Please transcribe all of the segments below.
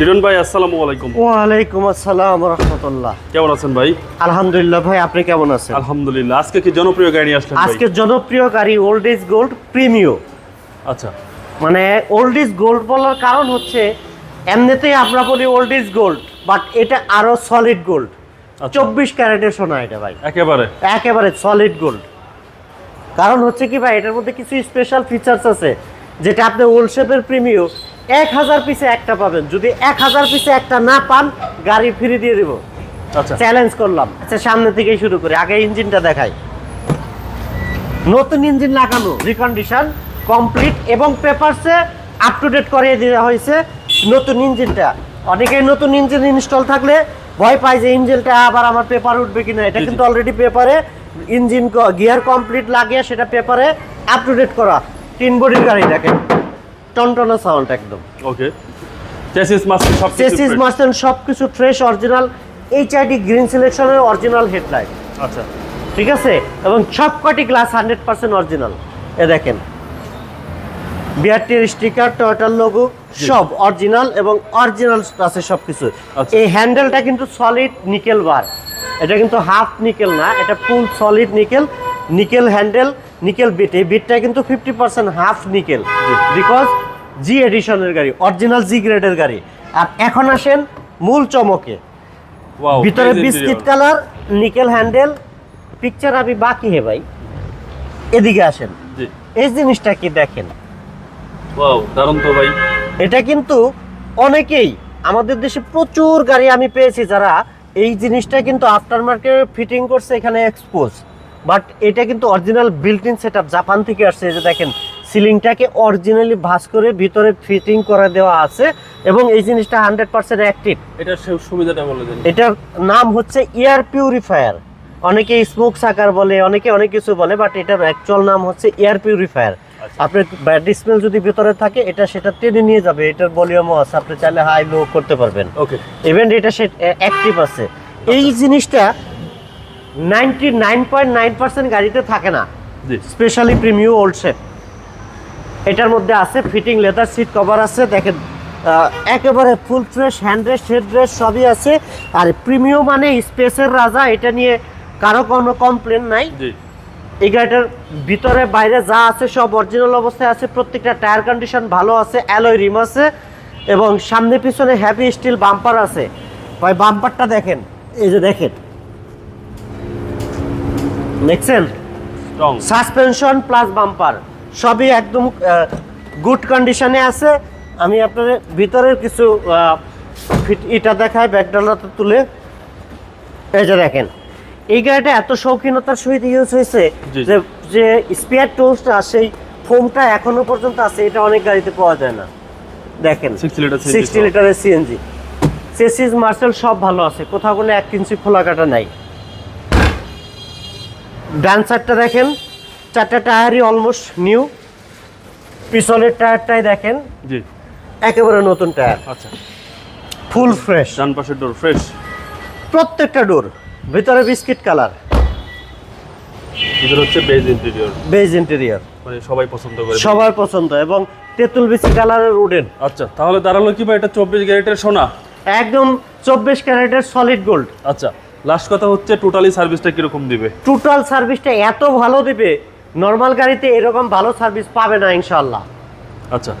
লিটন ভাই আসসালামু আলাইকুম। ওয়ালাইকুম আসসালাম রহমতুল্লাহ। কেমন আছেন ভাই? আলহামদুলিল্লাহ ভাই আপনি কেমন আছেন? আলহামদুলিল্লাহ। আজকে কি জনপ্রিয় গাড়ি ভাই? আজকে জনপ্রিয় গাড়ি ওল্ড ইজ গোল্ড প্রিমিও আচ্ছা। মানে ওল্ড ইজ গোল্ড বলার কারণ হচ্ছে এমনিতেই আমরা বলি ওল্ড ইজ গোল্ড বাট এটা আরও সলিড গোল্ড আচ্ছা। চব্বিশ ক্যারেটের সোনা এটা ভাই। একেবারে। একেবারে সলিড গোল্ড কারণ হচ্ছে কি ভাই এটার মধ্যে কিছু স্পেশাল ফিচার্স আছে। যেটা আপনি ওল্ড শেপের প্রিমিও এক হাজার পিসে একটা পাবেন। যদি এক হাজার পিসে একটা না পান গাড়ি ফ্রি দিয়ে দেবো। আচ্ছা। চ্যালেঞ্জ করলাম। আচ্ছা সামনে থেকেই শুরু করি। আগে ইঞ্জিনটা দেখাই। নতুন ইঞ্জিন লাগানো রিকন্ডিশন কমপ্লিট এবং পেপারসে আপ টু ডেট করিয়ে দেওয়া হয়েছে নতুন ইঞ্জিনটা। অনেকেই নতুন ইঞ্জিন ইনস্টল থাকলে ভয় পায় যে ইঞ্জিনটা আবার আমার পেপার উঠবে কিনা। এটা। কিন্তু অলরেডি পেপারে ইঞ্জিন গিয়ার কমপ্লিট লাগিয়ে সেটা পেপারে আপ টু ডেট করা। তিন বডির গাড়ি দেখেন। টনটনা সাউন্ড একদম। ওকে চেসিস মাস্টার সব চেসিস মাস্টার সব কিছু ফ্রেশ অরিজিনাল এইচআইডি গ্রিন সিলেকশনের অরিজিনাল হেডলাইট আচ্ছা। ঠিক আছে? এবং সব কটি গ্লাস হান্ড্রেড পার্সেন্ট অরিজিনাল এ দেখেন। বিআরটির স্টিকার টয়টার লোগো সব অরিজিনাল এবং অরিজিনাল আছে সব কিছু আচ্ছা। এই হ্যান্ডেলটা কিন্তু সলিড নিকেল বার এটা কিন্তু হাফ নিকেল না এটা full solid nickel nickel handle nickel bit এই বিটটা কিন্তু fifty percent half nickel. Because G এডিশনের গাড়ি অরিজিনাল জি গ্রেডের গাড়ি। আর এখন আসেন মূল চমকে। ভিতরে biscuit colour nickel handle picture আমি বাকি হে ভাই। এদিকে আসেন। এই জিনিসটা কি দেখেন? ওয়াও দারুণ তো ভাই। এটা কিন্তু অনেকেই আমাদের দেশে প্রচুর গাড়ি আমি পেয়েছি যারা এই জিনিসটা কিন্তু আফটার মার্কেট ফিটিং করছে এখানে এক্সপোজ বাট এটা কিন্তু original built in set Japan থেকে আসছে এই যে দেখেন সিলিংটাকে অরিজিনালি ভাস করে ভিতরে ফিটিং করে দেওয়া আছে এবং এই জিনিসটা হান্ড্রেড পার্সেন্ট অ্যাক্টিভ এটা সুবিধাটা বলে দেন। এটার নাম হচ্ছে এয়ার পিউরিফায়ার অনেকে স্মোক সাকার বলে অনেকে অনেক কিছু বলে বাট এটার অ্যাকচুয়াল নাম হচ্ছে এয়ার পিউরিফায়ার। আপনার ব্যাড স্মেল যদি ভিতরে থাকে এটা সেটা টেনে নিয়ে যাবে। এটার ভলিউমও আছে আপনি চাইলে হাই লো করতে পারবেন। ওকে ইভেন এটা সে অ্যাক্টিভ আছে। এই জিনিসটা ninety nine point nine percent গাড়িতে থাকে না। জি। স্পেশালি প্রিমিও ওল্ড শেপ এটার মধ্যে আছে ফিটিং লেদার সিট কভার আছে দেখেন একেবারে full fresh hand rest head rest সবই আছে। আর প্রিমিও মানে স্পেসের রাজা এটা নিয়ে কারও কোনো কমপ্লেন নাই। জি। এই গাড়িটার ভিতরে বাইরে যা আছে সব অরিজিনাল অবস্থায় আছে প্রত্যেকটা টায়ার কন্ডিশন ভালো আছে অ্যালয় রিম আছে এবং সামনে পিছনে হ্যাভি স্টিল বাম্পার আছে। ভাই বাম্পারটা দেখেন এই যে দেখেন। দেখছেন? স্ট্রং সাসপেনশন প্লাস বাম্পার সবই একদম গুড কন্ডিশনে আছে। আমি আপনার ভিতরের কিছু ইটা দেখাই ব্যাকডালাতে তুলে। এই যে দেখেন এই গাড়িটা এত শৌখিনতার সহিত ইউজ হয়েছে যে যে স্পেয়ার টোস্টটা সেই ফোমটা এখনও পর্যন্ত আছে। এটা অনেক গাড়িতে পাওয়া যায় না। দেখেন 60 লিটার CNG সিক্সটি লিটারের সিএনজি চেসিস মার্সেল সব ভালো আছে। কোথাও কোনো এক ইঞ্চি খোলা কাটা নাই। ডান সাইডটা দেখেন চারটা টায়ারই অলমোস্ট নিউ পিছনের টায়ারটাই দেখেন জি। একেবারে নতুন টায়ার। আচ্ছা। ফুল ফ্রেশ ডান পাশের ডোর ফ্রেশ প্রত্যেকটা ডোর ভিতরে বিস্কিট কালার ভিতরে হচ্ছে বেজ ইন্টেরিয়র বেজ ইন্টেরিয়র মানে সবাই পছন্দ করে। সবার পছন্দ এবং তেঁতুল বিস্কি কালারের উডেন আচ্ছা তাহলে দাঁড়াল কি ভাই? এটা চব্বিশ ক্যারেটের সোনা? একদম চব্বিশ ক্যারেটের সলিড গোল্ড আচ্ছা। লাস্ট কথা হচ্ছে টোটালি সার্ভিসটা কীরকম দিবে? টোটাল সার্ভিসটা এত ভালো দিবে নর্মাল গাড়িতে এরকম ভালো সার্ভিস পাবে না ইনশাল্লাহ আচ্ছা।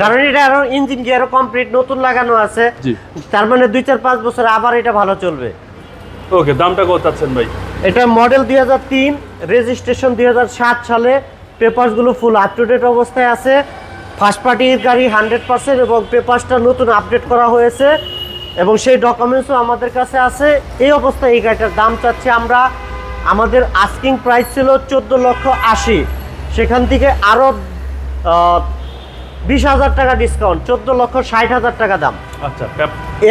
কারণ এটা আরও ইঞ্জিন গিয়ারও কমপ্লিট নতুন লাগানো আছে। জি। তার মানে দুই চার পাঁচ বছর আবার এটা ভালো চলবে। ওকে দামটা কত চাচ্ছেন ভাই? এটা মডেল দুই হাজার তিন রেজিস্ট্রেশন দুই হাজার সাত সালে পেপারসগুলো ফুল আপ টু ডেট অবস্থায় আছে। ফার্স্ট পার্টির গাড়ি হান্ড্রেড পার্সেন্ট এবং পেপারসটা নতুন আপডেট করা হয়েছে। এবং সেই ডকুমেন্টসও আমাদের কাছে আছে। এই অবস্থায় এই গাড়িটার দাম চাচ্ছি আমরা আমাদের আস্কিং প্রাইস ছিল চোদ্দ লক্ষ আশি। সেখান থেকে আরও বিশ হাজার টাকা ডিসকাউন্ট চোদ্দ লক্ষ ষাট হাজার টাকা দাম। আচ্ছা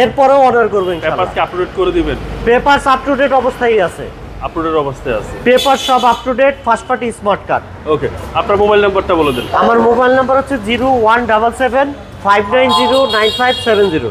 এরপরেও অর্ডার করবেন পেপারকে আপলোড করে দিবেন? পেপারস আপ টু ডেট অবস্থায় আছে। আপলোডের অবস্থায় আছে। পেপার সব up to date first party smart card okay আপনার মোবাইল নাম্বারটা বলে দেন। আমার মোবাইল নাম্বার হচ্ছে zero one double seven five nine zero nine five seven zero